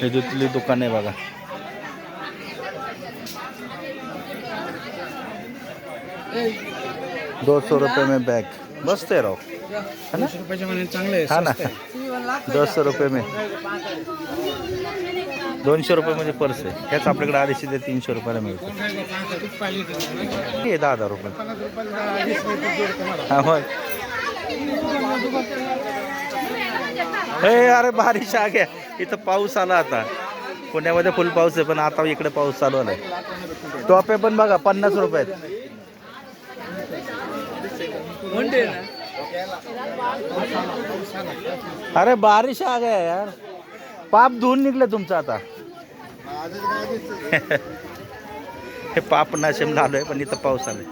हे तिथली दुकान आहे बघा. दो सौ रुपये में बैग मस्त आहे राव. है ना? रुपयाच्या मनाने चांगलं आहे हा ना? दो सौ रुपये में दोनशे रुपये मध्ये पर्स आहे. ह्याच आपल्याकडे अडीचशे ते तीनशे रुपयाला मिळतो. दहा हजार रुपये. हा होय हे अरे बारिश आ गया इथं पाऊस आला आता. पुण्यामध्ये फुल पाऊस आहे पण आता इकडे पाऊस चालू आलाय. टोपे पण बघा पन्नास रुपये अरे बारिश आ गया यार. पाप धुवून निघलं तुमचं आता. हे पाप नाशम झालोय पण इथं पाऊस आलाय.